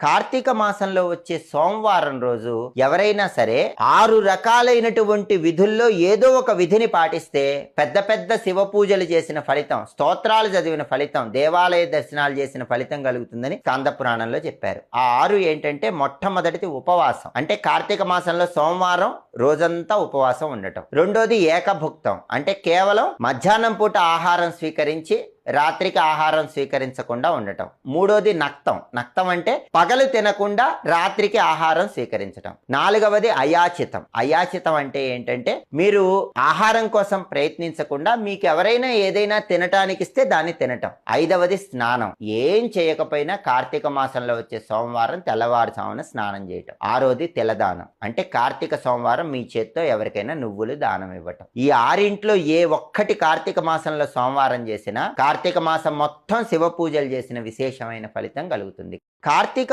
కార్తీక మాసంలో వచ్చే సోమవారం రోజు ఎవరైనా సరే ఆరు రకాలైనటువంటి విధుల్లో ఏదో ఒక విధిని పాటిస్తే పెద్ద పెద్ద శివ పూజలు చేసిన ఫలితం స్తోత్రాలు చదివిన ఫలితం దేవాలయ దర్శనాలు చేసిన ఫలితం కలుగుతుందని కాంద పురాణంలో చెప్పారు. ఆ ఆరు ఏంటంటే మొట్టమొదటిది ఉపవాసం. అంటే కార్తీక మాసంలో సోమవారం రోజంతా ఉపవాసం ఉండటం. రెండోది ఏకభుక్తం. అంటే కేవలం మధ్యాహ్నం పూట ఆహారం స్వీకరించి రాత్రికి ఆహారం స్వీకరించకుండా ఉండటం. మూడోది నక్తం. నక్తం అంటే పగలు తినకుండా రాత్రికి ఆహారం స్వీకరించటం. నాలుగవది అయాచితం. అయాచితం అంటే ఏంటంటే మీరు ఆహారం కోసం ప్రయత్నించకుండా మీకు ఎవరైనా ఏదైనా తినటానికి ఇస్తే దాన్ని తినటం. ఐదవది స్నానం. ఏం చేయకపోయినా కార్తీక మాసంలో వచ్చే సోమవారం తెల్లవారుజామున స్నానం చేయటం. ఆరోది తెలదానం. అంటే కార్తీక సోమవారం మీ చేత్తో ఎవరికైనా నువ్వులు దానం ఇవ్వటం. ఈ ఆరింట్లో ఏ ఒక్కటి కార్తీక మాసంలో సోమవారం చేసినా కార్తీక మాసం మొత్తం శివ పూజలు చేసిన విశేషమైన ఫలితం కలుగుతుంది. కార్తీక